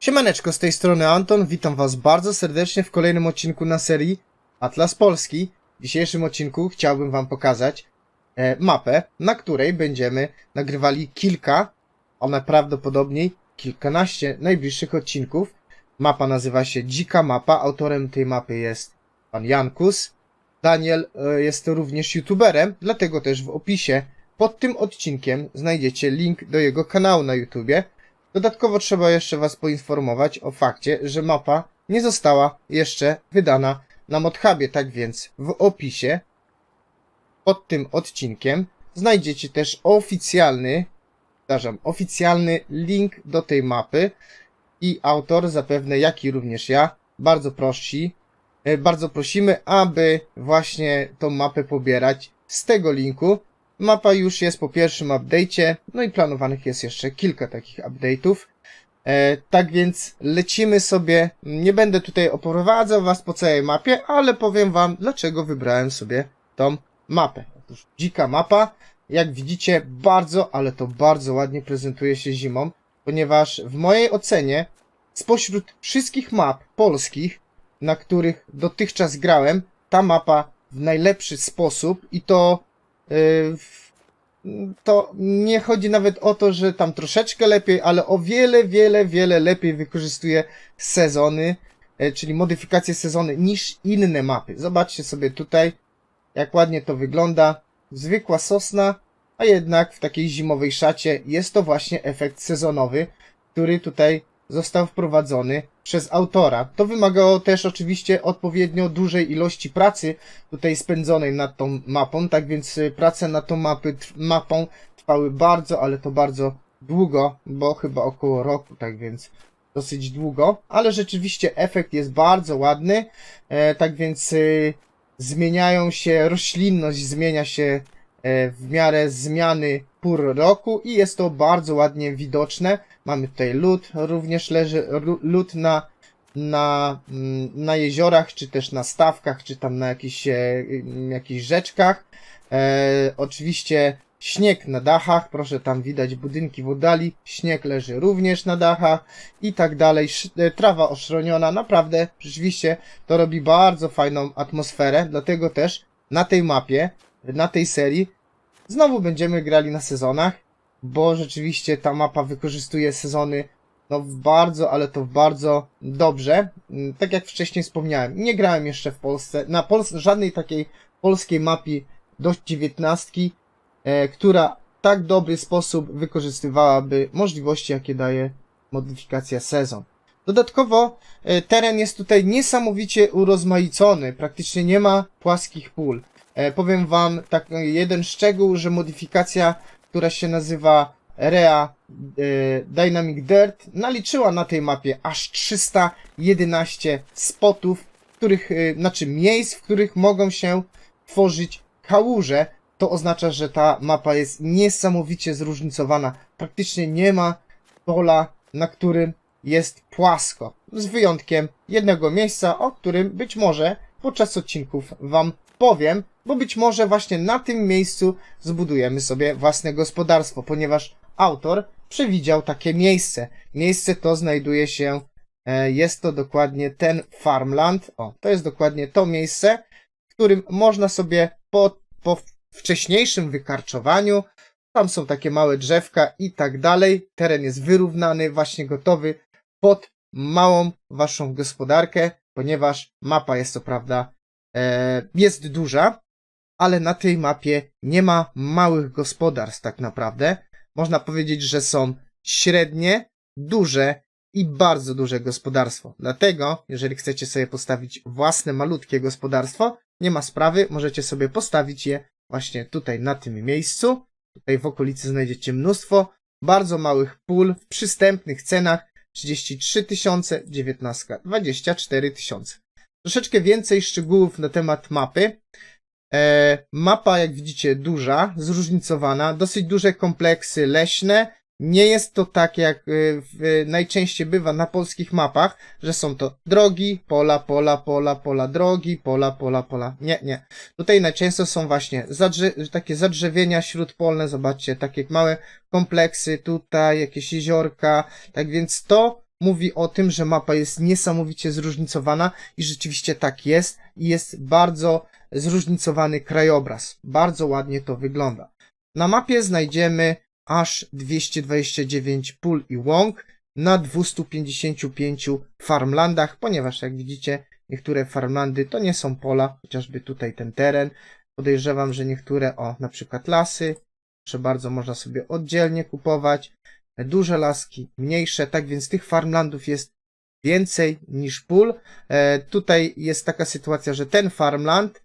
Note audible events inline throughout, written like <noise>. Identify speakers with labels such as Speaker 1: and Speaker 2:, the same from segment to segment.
Speaker 1: Siemaneczko, z tej strony Anton, witam was bardzo serdecznie w kolejnym odcinku na serii Atlas Polski. W dzisiejszym odcinku chciałbym wam pokazać e, mapę, na której będziemy nagrywali kilka, a najprawdopodobniej kilkanaście najbliższych odcinków. Mapa nazywa się Dzika Mapa, autorem tej mapy jest pan Jankus. Daniel e, jest również youtuberem, dlatego też w opisie pod tym odcinkiem znajdziecie link do jego kanału na YouTubie. Dodatkowo trzeba jeszcze Was poinformować o fakcie, że mapa nie została jeszcze wydana na ModHubie, tak więc w opisie pod tym odcinkiem znajdziecie też oficjalny, powtarzam, oficjalny link do tej mapy i autor, zapewne jak i również ja, bardzo prosi, e, bardzo prosimy, aby właśnie tą mapę pobierać z tego linku, Mapa już jest po pierwszym update'cie, no i planowanych jest jeszcze kilka takich update'ów. E, tak więc lecimy sobie. Nie będę tutaj oprowadzał was po całej mapie, ale powiem wam, dlaczego wybrałem sobie tą mapę. Otóż dzika mapa, jak widzicie, bardzo, ale to bardzo ładnie prezentuje się zimą, ponieważ w mojej ocenie spośród wszystkich map polskich, na których dotychczas grałem, ta mapa w najlepszy sposób i to to nie chodzi nawet o to, że tam troszeczkę lepiej, ale o wiele, wiele, wiele lepiej wykorzystuje sezony, e, czyli modyfikacje sezony niż inne mapy. Zobaczcie sobie tutaj, jak ładnie to wygląda. Zwykła sosna, a jednak w takiej zimowej szacie jest to właśnie efekt sezonowy, który tutaj został wprowadzony przez autora. To wymagało też oczywiście odpowiednio dużej ilości pracy tutaj spędzonej nad tą mapą, tak więc y, prace nad tą mapy, mapą trwały bardzo, ale to bardzo długo, bo chyba około roku, tak więc dosyć długo, ale rzeczywiście efekt jest bardzo ładny, e, tak więc y, zmieniają się, roślinność zmienia się e, w miarę zmiany pór roku i jest to bardzo ładnie widoczne. Mamy tutaj lód, również leży lód na, na, mm, na jeziorach, czy też na stawkach, czy tam na jakichś, e, mm, jakichś rzeczkach. E, oczywiście śnieg na dachach, proszę tam widać budynki w oddali, śnieg leży również na dachach i tak dalej. E, Trawa oszroniona, naprawdę, rzeczywiście to robi bardzo fajną atmosferę, dlatego też na tej mapie, na tej serii Znowu będziemy grali na sezonach, bo rzeczywiście ta mapa wykorzystuje sezony no w bardzo, ale to w bardzo dobrze. Mm, Tak jak wcześniej wspomniałem, nie grałem jeszcze w Polsce, na Pols żadnej takiej polskiej mapie do 19, e, która w tak dobry sposób wykorzystywałaby możliwości, jakie daje modyfikacja sezon. Dodatkowo e, teren jest tutaj niesamowicie urozmaicony, praktycznie nie ma płaskich pól. E, powiem wam tak jeden szczegół, że modyfikacja, która się nazywa Rea e, Dynamic Dirt, naliczyła na tej mapie aż 311 spotów, których, e, znaczy miejsc, w których mogą się tworzyć kałuże. To oznacza, że ta mapa jest niesamowicie zróżnicowana. Praktycznie nie ma pola, na którym jest płasko. Z wyjątkiem jednego miejsca, o którym być może podczas odcinków wam powiem, bo być może właśnie na tym miejscu zbudujemy sobie własne gospodarstwo, ponieważ autor przewidział takie miejsce. Miejsce to znajduje się, e, jest to dokładnie ten farmland, o, to jest dokładnie to miejsce, w którym można sobie po, po wcześniejszym wykarczowaniu, tam są takie małe drzewka i tak dalej, teren jest wyrównany, właśnie gotowy pod małą waszą gospodarkę, ponieważ mapa jest co prawda e, jest duża, ale na tej mapie nie ma małych gospodarstw tak naprawdę. Można powiedzieć, że są średnie, duże i bardzo duże gospodarstwo. Dlatego, jeżeli chcecie sobie postawić własne malutkie gospodarstwo, nie ma sprawy, możecie sobie postawić je właśnie tutaj na tym miejscu. Tutaj w okolicy znajdziecie mnóstwo bardzo małych pól w przystępnych cenach 33 tysiące, 19, 24 tysiące. Troszeczkę więcej szczegółów na temat mapy. E, mapa, jak widzicie, duża, zróżnicowana, dosyć duże kompleksy leśne. Nie jest to tak, jak e, w, najczęściej bywa na polskich mapach, że są to drogi, pola, pola, pola, pola, drogi, pola, pola, pola. Nie, nie. Tutaj najczęściej są właśnie zadrze- takie zadrzewienia śródpolne, zobaczcie, takie małe kompleksy, tutaj jakieś jeziorka. Tak więc to mówi o tym, że mapa jest niesamowicie zróżnicowana i rzeczywiście tak jest i jest bardzo zróżnicowany krajobraz. Bardzo ładnie to wygląda. Na mapie znajdziemy aż 229 pól i łąk na 255 farmlandach, ponieważ jak widzicie, niektóre farmlandy to nie są pola, chociażby tutaj ten teren. Podejrzewam, że niektóre, o, na przykład lasy, proszę bardzo, można sobie oddzielnie kupować. Duże laski, mniejsze, tak więc tych farmlandów jest więcej niż pól. E, tutaj jest taka sytuacja, że ten farmland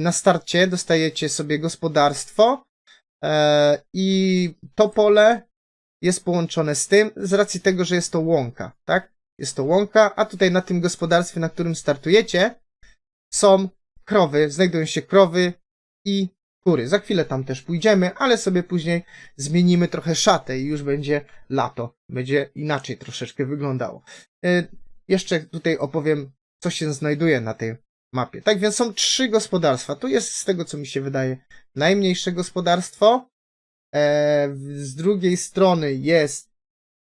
Speaker 1: na starcie dostajecie sobie gospodarstwo e, i to pole jest połączone z tym z racji tego, że jest to łąka, tak? Jest to łąka, a tutaj na tym gospodarstwie, na którym startujecie, są krowy, znajdują się krowy i kury. Za chwilę tam też pójdziemy, ale sobie później zmienimy trochę szatę i już będzie lato. Będzie inaczej troszeczkę wyglądało. E, Jeszcze tutaj opowiem, co się znajduje na tej mapie. Tak więc są trzy gospodarstwa. Tu jest z tego, co mi się wydaje, najmniejsze gospodarstwo. E, z drugiej strony jest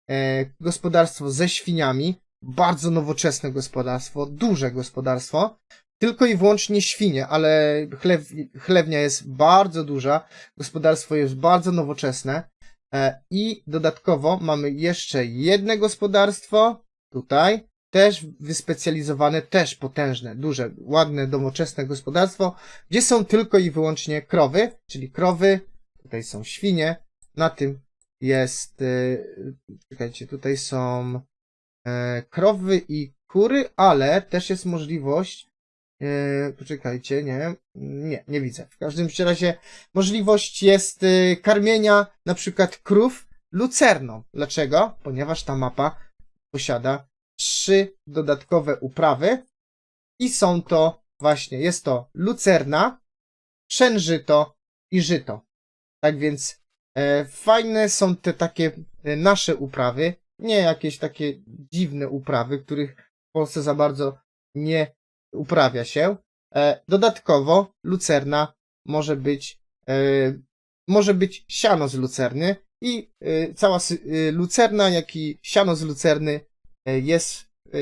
Speaker 1: e, gospodarstwo ze świniami. Bardzo nowoczesne gospodarstwo, duże gospodarstwo. Tylko i wyłącznie świnie, ale chlew, chlewnia jest bardzo duża, gospodarstwo jest bardzo nowoczesne. E, I dodatkowo mamy jeszcze jedno gospodarstwo, tutaj, też wyspecjalizowane, też potężne, duże, ładne, nowoczesne gospodarstwo, gdzie są tylko i wyłącznie krowy, czyli krowy, tutaj są świnie, na tym jest, yy, czekajcie, tutaj są e, krowy i kury, ale też jest możliwość, e, poczekajcie, nie, nie, nie widzę. W każdym razie możliwość jest e, karmienia na przykład krów lucerną. Dlaczego? Ponieważ ta mapa posiada trzy dodatkowe uprawy i są to właśnie, jest to lucerna, pszenżyto i żyto. Tak więc e, fajne są te takie e, nasze uprawy, nie jakieś takie dziwne uprawy, których w Polsce za bardzo nie uprawia się. E, dodatkowo lucerna może być e, może być siano z lucerny i e, cała e, lucerna, jak i siano z lucerny jest e,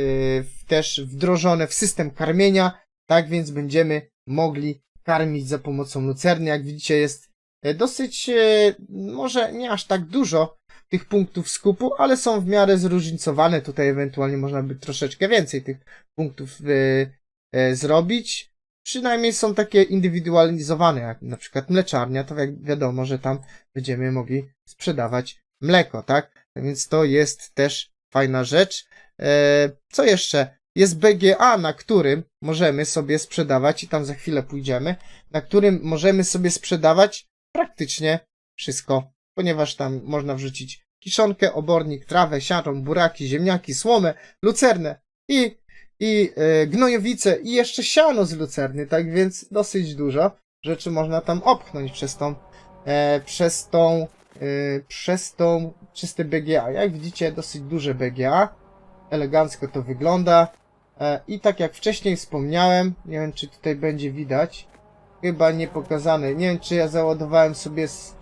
Speaker 1: też wdrożone w system karmienia, tak więc będziemy mogli karmić za pomocą lucerny. Jak widzicie jest e, dosyć, e, może nie aż tak dużo tych punktów skupu, ale są w miarę zróżnicowane. Tutaj ewentualnie można by troszeczkę więcej tych punktów e, e, zrobić. Przynajmniej są takie indywidualizowane, jak na przykład mleczarnia, to jak wiadomo, że tam będziemy mogli sprzedawać mleko, tak? Więc to jest też fajna rzecz. E, co jeszcze? Jest BGA, na którym możemy sobie sprzedawać, i tam za chwilę pójdziemy, na którym możemy sobie sprzedawać praktycznie wszystko, ponieważ tam można wrzucić kiszonkę, obornik, trawę, siarą, buraki, ziemniaki, słomę, lucernę i, i e, gnojowice i jeszcze siano z lucerny, tak więc dosyć dużo rzeczy można tam opchnąć przez tą, e, przez tą, przez tą czyste BGA. Jak widzicie, dosyć duże BGA, elegancko to wygląda e, i tak jak wcześniej wspomniałem, nie wiem czy tutaj będzie widać, chyba nie pokazane, nie wiem czy ja załadowałem sobie z,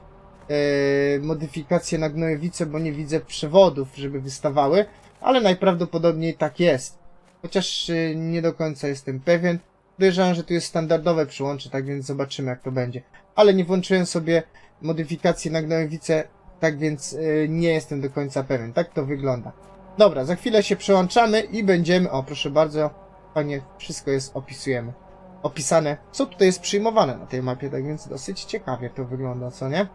Speaker 1: e, modyfikację na gnojowice, bo nie widzę przewodów, żeby wystawały, ale najprawdopodobniej tak jest. Chociaż e, nie do końca jestem pewien. Podejrzewam, że tu jest standardowe przyłącze, tak więc zobaczymy jak to będzie. Ale nie włączyłem sobie modyfikacji na gnojowice, tak więc e, nie jestem do końca pewien. Tak to wygląda. Dobra, za chwilę się przełączamy i będziemy... O, proszę bardzo, fajnie wszystko jest, opisujemy. Opisane, co tutaj jest przyjmowane na tej mapie, tak więc dosyć ciekawie to wygląda, co nie?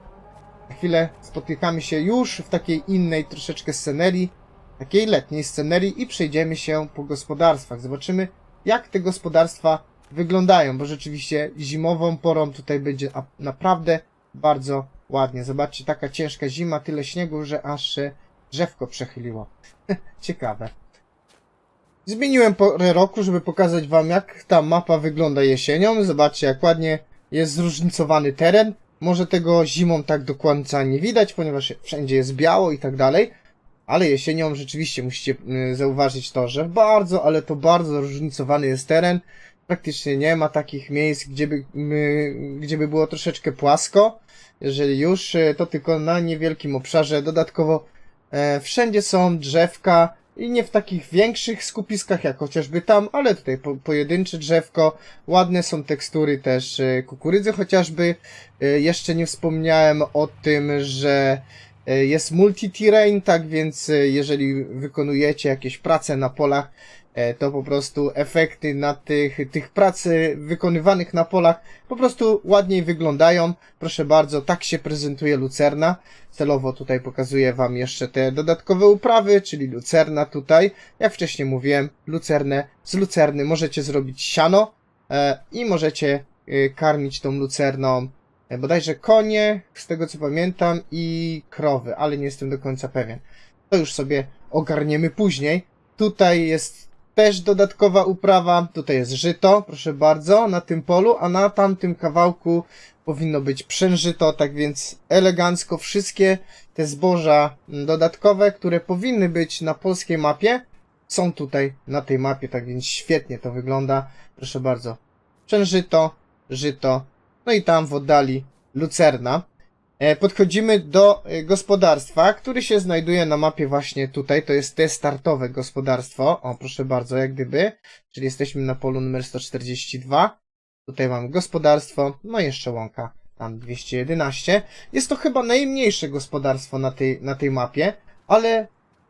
Speaker 1: Za chwilę spotykamy się już w takiej innej troszeczkę scenerii, takiej letniej scenerii i przejdziemy się po gospodarstwach. Zobaczymy, jak te gospodarstwa wyglądają, bo rzeczywiście zimową porą tutaj będzie naprawdę bardzo ładnie. Zobaczcie, taka ciężka zima, tyle śniegu, że aż się drzewko przechyliło. <laughs> Ciekawe. Zmieniłem porę roku, żeby pokazać wam, jak ta mapa wygląda jesienią. Zobaczcie, jak ładnie jest zróżnicowany teren. Może tego zimą tak do końca nie widać, ponieważ wszędzie jest biało i tak dalej. Ale jesienią rzeczywiście musicie y, zauważyć to, że bardzo, ale to bardzo zróżnicowany jest teren. Praktycznie nie ma takich miejsc, gdzie by, y, gdzie by było troszeczkę płasko. Jeżeli już, y, to tylko na niewielkim obszarze. Dodatkowo e, wszędzie są drzewka, i nie w takich większych skupiskach jak chociażby tam, ale tutaj po, pojedyncze drzewko, ładne są tekstury też e, kukurydzy chociażby. E, Jeszcze nie wspomniałem o tym, że e, jest multi-terrain, tak więc e, jeżeli wykonujecie jakieś prace na polach, e, to po prostu efekty na tych, tych prac e, wykonywanych na polach po prostu ładniej wyglądają. Proszę bardzo, tak się prezentuje lucerna. Celowo tutaj pokazuję Wam jeszcze te dodatkowe uprawy, czyli lucerna tutaj. Jak wcześniej mówiłem, lucernę z lucerny możecie zrobić siano e, i możecie e, karmić tą lucerną e, bodajże konie, z tego co pamiętam, i krowy, ale nie jestem do końca pewien. To już sobie ogarniemy później. Tutaj jest też dodatkowa uprawa. Tutaj jest żyto, proszę bardzo, na tym polu, a na tamtym kawałku powinno być przężyto, tak więc elegancko wszystkie te zboża dodatkowe, które powinny być na polskiej mapie, są tutaj na tej mapie, tak więc świetnie to wygląda. Proszę bardzo. Przężyto, żyto, no i tam w oddali lucerna. E, Podchodzimy do e, gospodarstwa, który się znajduje na mapie właśnie tutaj. To jest te startowe gospodarstwo. O, proszę bardzo, jak gdyby. Czyli jesteśmy na polu numer 142. Tutaj mamy gospodarstwo, no jeszcze łąka, tam 211. Jest to chyba najmniejsze gospodarstwo na tej, na tej mapie, ale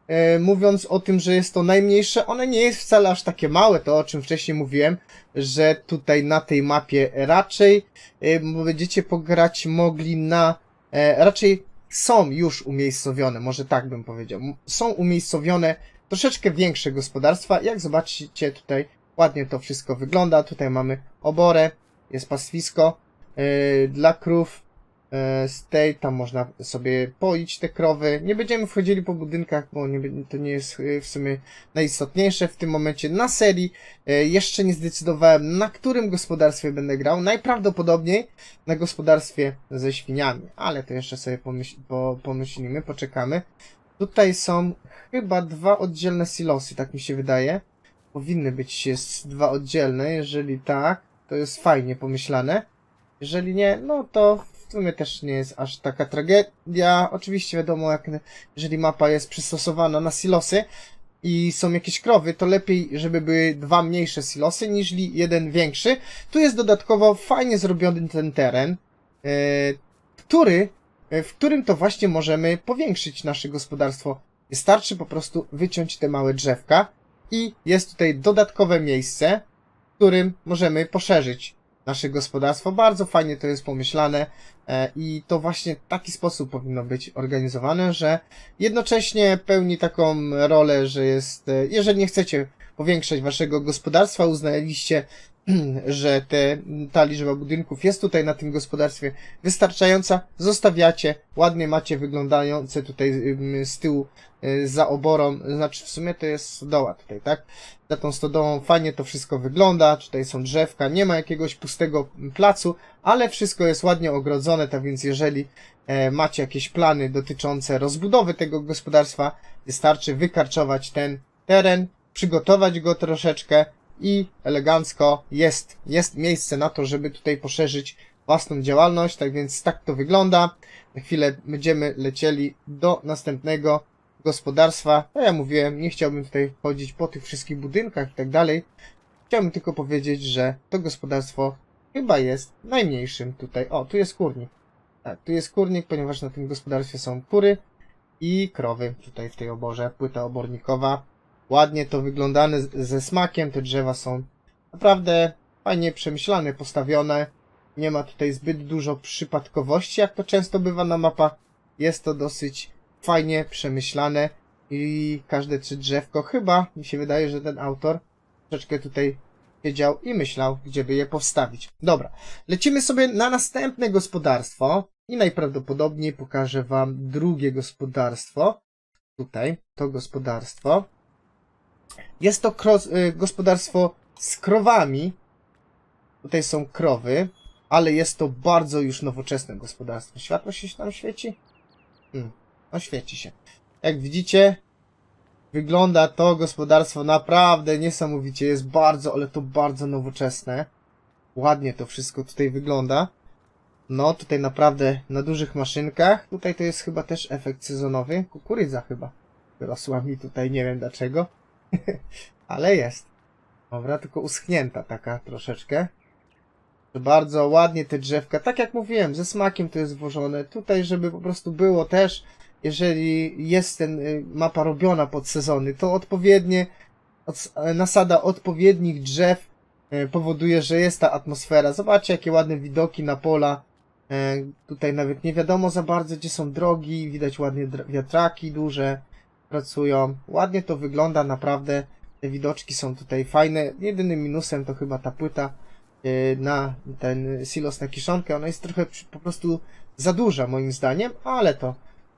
Speaker 1: e, mówiąc o tym, że jest to najmniejsze, one nie jest wcale aż takie małe, to o czym wcześniej mówiłem, że tutaj na tej mapie raczej e, będziecie pograć mogli na, e, raczej są już umiejscowione, może tak bym powiedział, są umiejscowione troszeczkę większe gospodarstwa, jak zobaczycie tutaj ładnie to wszystko wygląda, tutaj mamy oborę, jest pastwisko e, dla krów, z tej tam można sobie poić te krowy. Nie będziemy wchodzili po budynkach, bo nie, to nie jest e, w sumie najistotniejsze w tym momencie na serii. E, Jeszcze nie zdecydowałem, na którym gospodarstwie będę grał. Najprawdopodobniej na gospodarstwie ze świniami, ale to jeszcze sobie pomyśl, po, pomyślimy, poczekamy. Tutaj są chyba dwa oddzielne silosy, tak mi się wydaje. Powinny być jest dwa oddzielne, jeżeli tak, to jest fajnie pomyślane. Jeżeli nie, no to w sumie też nie jest aż taka tragedia. Oczywiście wiadomo, jak jeżeli mapa jest przystosowana na silosy i są jakieś krowy, to lepiej, żeby były dwa mniejsze silosy niż jeden większy. Tu jest dodatkowo fajnie zrobiony ten teren, e, który, e, w którym to właśnie możemy powiększyć nasze gospodarstwo. Wystarczy po prostu wyciąć te małe drzewka i jest tutaj dodatkowe miejsce, w którym możemy poszerzyć nasze gospodarstwo. Bardzo fajnie to jest pomyślane e, i to właśnie taki sposób powinno być organizowane, że jednocześnie pełni taką rolę, że jest, e, jeżeli nie chcecie powiększać waszego gospodarstwa, uznaliście, <clears throat> że te, ta liczba budynków jest tutaj na tym gospodarstwie wystarczająca, zostawiacie, ładnie macie wyglądające tutaj z tyłu y, za oborą, znaczy w sumie to jest stodoła tutaj, tak? Za tą stodołą fajnie to wszystko wygląda, tutaj są drzewka, nie ma jakiegoś pustego placu, ale wszystko jest ładnie ogrodzone, tak więc jeżeli e, macie jakieś plany dotyczące rozbudowy tego gospodarstwa, wystarczy wykarczować ten teren, przygotować go troszeczkę i elegancko jest, jest miejsce na to, żeby tutaj poszerzyć własną działalność, tak więc tak to wygląda. Na chwilę będziemy lecieli do następnego gospodarstwa. No ja mówiłem, nie chciałbym tutaj chodzić po tych wszystkich budynkach i tak dalej. Chciałbym tylko powiedzieć, że to gospodarstwo chyba jest najmniejszym tutaj. O, tu jest kurnik. Tak, tu jest kurnik, ponieważ na tym gospodarstwie są kury i krowy. Tutaj w tej oborze, płyta obornikowa. Ładnie to wyglądane ze smakiem, te drzewa są naprawdę fajnie przemyślane, postawione. Nie ma tutaj zbyt dużo przypadkowości, jak to często bywa na mapach. Jest to dosyć fajnie przemyślane i każde trzy drzewko, chyba mi się wydaje, że ten autor troszeczkę tutaj siedział i myślał, gdzie by je postawić. Dobra, lecimy sobie na następne gospodarstwo i najprawdopodobniej pokażę wam drugie gospodarstwo. Tutaj, to gospodarstwo. Jest to kro- y, gospodarstwo z krowami. Tutaj są krowy, ale jest to bardzo już nowoczesne gospodarstwo. Światło się tam świeci? Hmm, no świeci się. Jak widzicie, wygląda to gospodarstwo naprawdę niesamowicie. Jest bardzo, ale to bardzo nowoczesne. Ładnie to wszystko tutaj wygląda. No, tutaj naprawdę na dużych maszynkach. Tutaj to jest chyba też efekt sezonowy. Kukurydza chyba. wyrosła mi tutaj, nie wiem dlaczego. <laughs> Ale jest. Dobra, tylko uschnięta taka troszeczkę. Bardzo ładnie te drzewka, tak jak mówiłem, ze smakiem to jest włożone. Tutaj, żeby po prostu było też, jeżeli jest ten y, mapa robiona pod sezony, to odpowiednie, od, e, nasada odpowiednich drzew e, powoduje, że jest ta atmosfera. Zobaczcie, jakie ładne widoki na pola. E, Tutaj nawet nie wiadomo za bardzo, gdzie są drogi. Widać ładnie wiatraki duże pracują. Ładnie to wygląda, naprawdę. Te widoczki są tutaj fajne. Jedynym minusem to chyba ta płyta e, na ten silos na kiszonkę. Ona jest trochę po prostu za duża moim zdaniem, ale to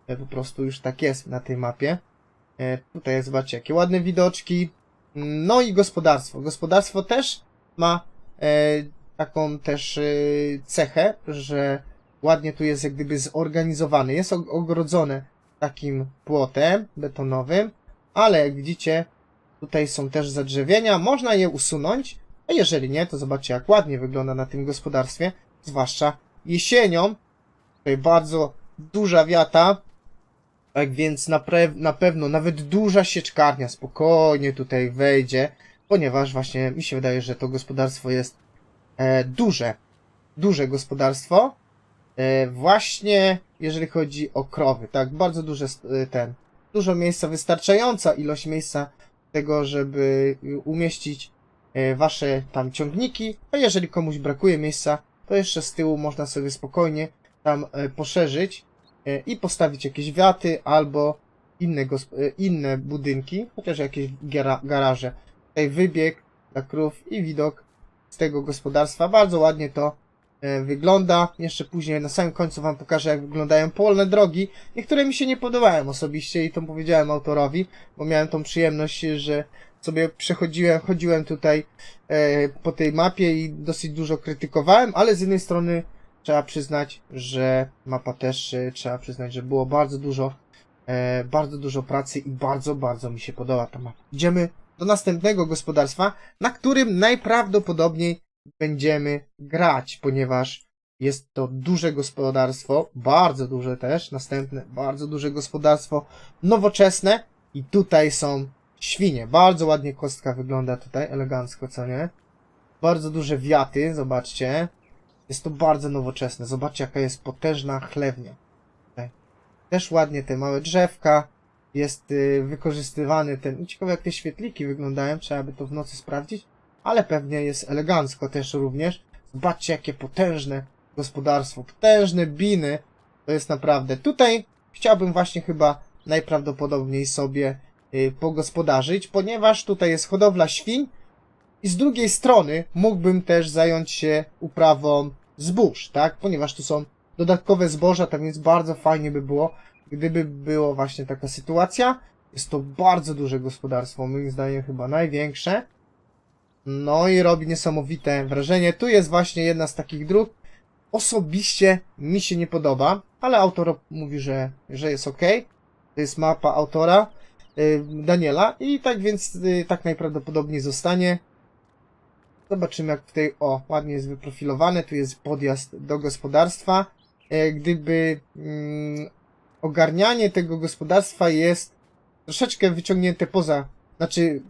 Speaker 1: e, po prostu już tak jest na tej mapie. E, Tutaj zobaczcie, jakie ładne widoczki. No i gospodarstwo. Gospodarstwo też ma taką też cechę, że ładnie tu jest jak gdyby zorganizowany. Jest og- ogrodzone takim płotem betonowym, ale jak widzicie, tutaj są też zadrzewienia. Można je usunąć, a jeżeli nie, to zobaczcie jak ładnie wygląda na tym gospodarstwie, zwłaszcza jesienią. Tutaj bardzo duża wiata, tak więc na, na pewno nawet duża sieczkarnia spokojnie tutaj wejdzie, ponieważ właśnie mi się wydaje, że to gospodarstwo jest e, duże. Duże gospodarstwo. E, właśnie jeżeli chodzi o krowy, tak, bardzo duże e, ten. Dużo miejsca, wystarczająca ilość miejsca tego, żeby y, umieścić e, wasze tam ciągniki, a jeżeli komuś brakuje miejsca, to jeszcze z tyłu można sobie spokojnie tam poszerzyć i postawić jakieś wiaty albo inne, inne budynki, chociaż jakieś gara- garaże. Tutaj wybieg dla krów i widok z tego gospodarstwa. Bardzo ładnie to wygląda. Jeszcze później na samym końcu wam pokażę, jak wyglądają polne drogi. Niektóre mi się nie podobają osobiście i to powiedziałem autorowi, bo miałem tą przyjemność, że sobie przechodziłem, chodziłem tutaj e, po tej mapie i dosyć dużo krytykowałem, ale z jednej strony trzeba przyznać, że mapa też e, trzeba przyznać, że było bardzo dużo, e, bardzo dużo pracy i bardzo, bardzo mi się podoba ta mapa. Idziemy do następnego gospodarstwa, na którym najprawdopodobniej będziemy grać, ponieważ jest to duże gospodarstwo, bardzo duże też, następne bardzo duże gospodarstwo, nowoczesne i tutaj są świnie. Bardzo ładnie kostka wygląda tutaj, elegancko, co nie? Bardzo duże wiaty, zobaczcie. Jest to bardzo nowoczesne. Zobaczcie, jaka jest potężna chlewnia. Tutaj. Też ładnie te małe drzewka. Jest y, wykorzystywany ten. Ciekawe, jak te świetliki wyglądają. Trzeba by to w nocy sprawdzić. Ale pewnie jest elegancko też również. Zobaczcie, jakie potężne gospodarstwo. Potężne biny. To jest naprawdę. Tutaj chciałbym właśnie chyba najprawdopodobniej sobie y, pogospodarzyć, ponieważ tutaj jest hodowla świń i z drugiej strony mógłbym też zająć się uprawą zbóż, tak? Ponieważ tu są dodatkowe zboża, tak więc bardzo fajnie by było, gdyby było właśnie taka sytuacja. Jest to bardzo duże gospodarstwo, moim zdaniem chyba największe. No i robi niesamowite wrażenie. Tu jest właśnie jedna z takich dróg. Osobiście mi się nie podoba, ale autor mówi, że, że jest ok. To jest mapa autora y, Daniela i tak więc y, tak najprawdopodobniej zostanie. Zobaczymy jak tutaj, o, ładnie jest wyprofilowane, tu jest podjazd do gospodarstwa. E, Gdyby mm, ogarnianie tego gospodarstwa jest troszeczkę wyciągnięte poza, znaczy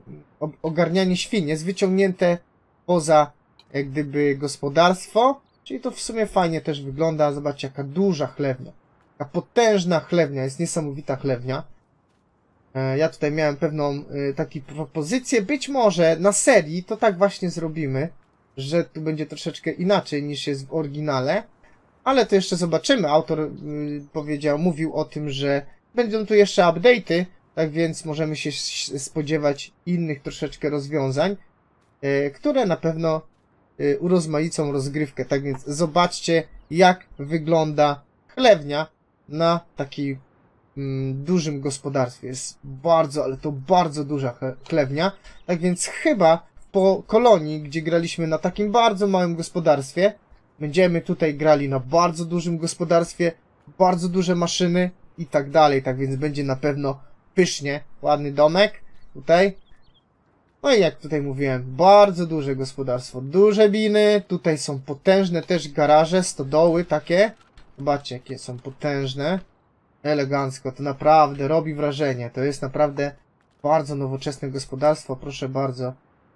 Speaker 1: ogarnianie świń jest wyciągnięte poza jak gdyby gospodarstwo, czyli to w sumie fajnie też wygląda. Zobaczcie jaka duża chlewnia, taka potężna chlewnia, jest niesamowita chlewnia. E, Ja tutaj miałem pewną e, taką propozycję. Być może na serii to tak właśnie zrobimy, że tu będzie troszeczkę inaczej niż jest w oryginale, ale to jeszcze zobaczymy. Autor y, powiedział, mówił o tym, że będą tu jeszcze update'y, tak więc możemy się spodziewać innych troszeczkę rozwiązań, e, które na pewno e, urozmaicą rozgrywkę. Tak więc zobaczcie, jak wygląda chlewnia na takiej mm, dużym gospodarstwie. Jest bardzo, ale to bardzo duża chle- chlewnia. Tak więc chyba po kolonii, gdzie graliśmy na takim bardzo małym gospodarstwie, będziemy tutaj grali na bardzo dużym gospodarstwie, bardzo duże maszyny i tak dalej. Tak więc będzie na pewno pysznie. Ładny domek tutaj. No i jak tutaj mówiłem, bardzo duże gospodarstwo, duże biny, tutaj są potężne też garaże, stodoły takie. Zobaczcie, jakie są potężne. Elegancko, to naprawdę robi wrażenie. To jest naprawdę bardzo nowoczesne gospodarstwo. Proszę bardzo,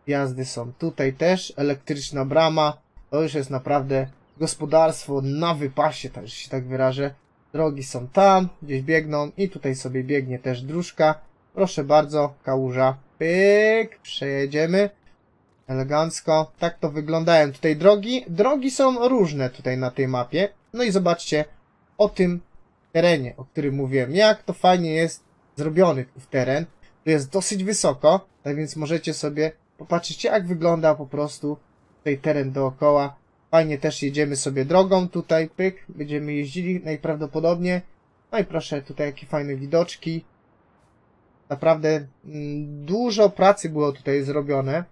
Speaker 1: jazdy są tutaj też. Elektryczna brama. To już jest naprawdę gospodarstwo na wypasie, tak że się tak wyrażę. Drogi są tam, gdzieś biegną i tutaj sobie biegnie też dróżka. Proszę bardzo, kałuża. Pyk, przejedziemy. Elegancko. Tak to wyglądają tutaj drogi. Drogi są różne tutaj na tej mapie. No i zobaczcie o tym terenie, o którym mówiłem. Jak to fajnie jest zrobiony w teren. Tu jest dosyć wysoko, tak więc możecie sobie popatrzeć jak wygląda po prostu tutaj teren dookoła. Fajnie też jedziemy sobie drogą tutaj, pyk, będziemy jeździli najprawdopodobniej. No i proszę, tutaj jakie fajne widoczki. Naprawdę mm, dużo pracy było tutaj zrobione,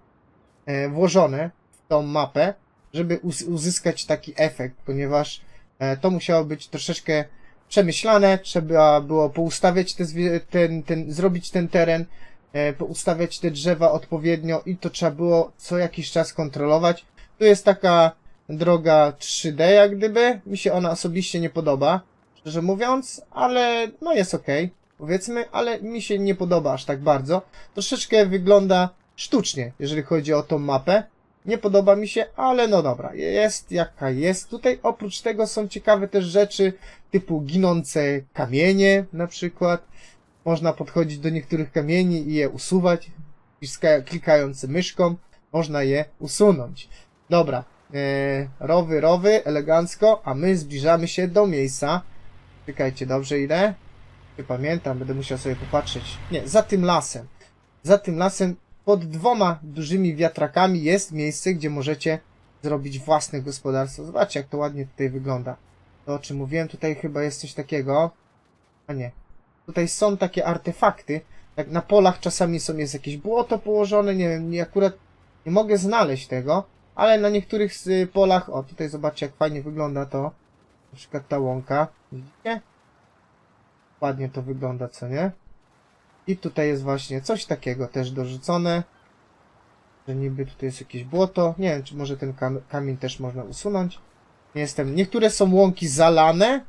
Speaker 1: e, włożone w tą mapę, żeby uz- uzyskać taki efekt, ponieważ e, to musiało być troszeczkę przemyślane, trzeba było poustawiać te, ten, ten, zrobić ten teren, e, poustawiać te drzewa odpowiednio i to trzeba było co jakiś czas kontrolować. Tu jest taka droga 3D jak gdyby, mi się ona osobiście nie podoba, szczerze mówiąc, ale no jest okej, powiedzmy, ale mi się nie podoba aż tak bardzo. Troszeczkę wygląda sztucznie, jeżeli chodzi o tą mapę. Nie podoba mi się, ale no dobra, jest jaka jest. Tutaj oprócz tego są ciekawe też rzeczy typu ginące kamienie na przykład. Można podchodzić do niektórych kamieni i je usuwać, klikając myszką, można je usunąć. Dobra, rowy, rowy, elegancko, a my zbliżamy się do miejsca. Czekajcie, dobrze idę? Nie pamiętam, będę musiał sobie popatrzeć. Nie, za tym lasem. Za tym lasem pod dwoma dużymi wiatrakami jest miejsce, gdzie możecie zrobić własne gospodarstwo. Zobaczcie, jak to ładnie tutaj wygląda. To, o czym mówiłem, tutaj chyba jest coś takiego. A nie. Tutaj są takie artefakty. Jak na polach czasami są, jest jakieś błoto położone, nie wiem, nie, akurat nie mogę znaleźć tego, ale na niektórych z polach, o tutaj zobaczcie jak fajnie wygląda to. Na przykład ta łąka. Widzicie? Ładnie to wygląda, co nie? I tutaj jest właśnie coś takiego też dorzucone. Że niby tutaj jest jakieś błoto. Nie wiem, czy może ten kam kamień też można usunąć. Nie jestem. Niektóre są łąki zalane,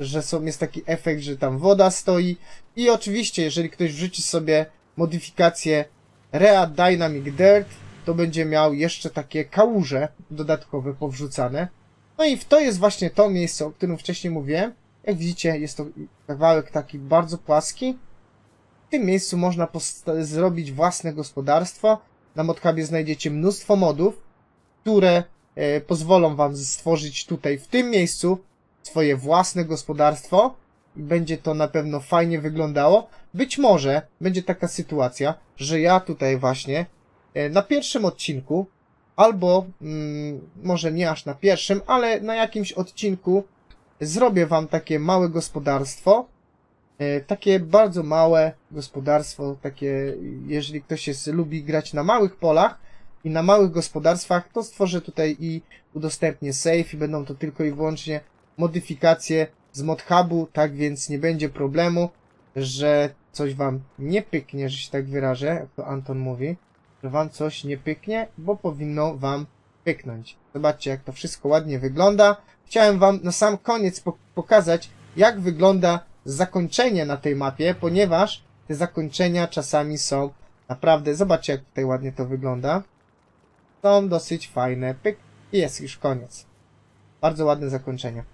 Speaker 1: że są, jest taki efekt, że tam woda stoi. I oczywiście, jeżeli ktoś wrzuci sobie modyfikację Rea Dynamic Dirt, to będzie miał jeszcze takie kałuże dodatkowe powrzucane. No i to jest właśnie to miejsce, o którym wcześniej mówiłem. Jak widzicie, jest to kawałek taki bardzo płaski. W tym miejscu można zrobić własne gospodarstwo. Na Modhubie znajdziecie mnóstwo modów, które e, pozwolą wam stworzyć tutaj, w tym miejscu, swoje własne gospodarstwo i będzie to na pewno fajnie wyglądało. Być może będzie taka sytuacja, że ja tutaj właśnie na pierwszym odcinku, albo mm, może nie aż na pierwszym, ale na jakimś odcinku zrobię wam takie małe gospodarstwo. E, Takie bardzo małe gospodarstwo, takie, jeżeli ktoś jest, lubi grać na małych polach i na małych gospodarstwach, to stworzę tutaj i udostępnię save i będą to tylko i wyłącznie modyfikacje z modhubu, tak więc nie będzie problemu, że coś wam nie pyknie, że się tak wyrażę, jak to Anton mówi, że wam coś nie pyknie, bo powinno wam pyknąć. Zobaczcie, jak to wszystko ładnie wygląda. Chciałem wam na sam koniec po- pokazać, jak wygląda zakończenie na tej mapie, ponieważ te zakończenia czasami są naprawdę, zobaczcie jak tutaj ładnie to wygląda. Są dosyć fajne. Pyk i jest już koniec. Bardzo ładne zakończenie.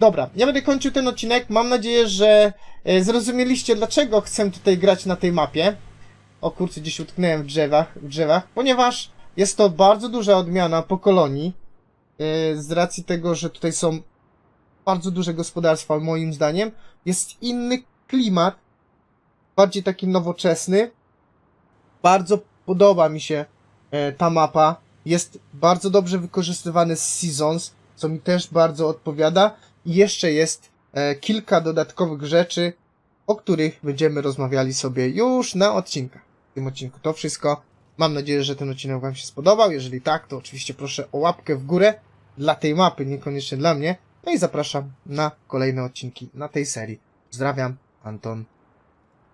Speaker 1: Dobra, ja będę kończył ten odcinek. Mam nadzieję, że e, zrozumieliście, dlaczego chcę tutaj grać na tej mapie. O kurczę, gdzieś utknąłem w drzewach, w drzewach, ponieważ jest to bardzo duża odmiana po kolonii. e, Z racji tego, że tutaj są bardzo duże gospodarstwa, moim zdaniem. Jest inny klimat, bardziej taki nowoczesny. Bardzo podoba mi się e, ta mapa. Jest bardzo dobrze wykorzystywany Seasons, co mi też bardzo odpowiada. I jeszcze jest e, kilka dodatkowych rzeczy, o których będziemy rozmawiali sobie już na odcinkach. W tym odcinku to wszystko. Mam nadzieję, że ten odcinek Wam się spodobał. Jeżeli tak, to oczywiście proszę o łapkę w górę dla tej mapy, niekoniecznie dla mnie. No i zapraszam na kolejne odcinki na tej serii. Pozdrawiam, Anton.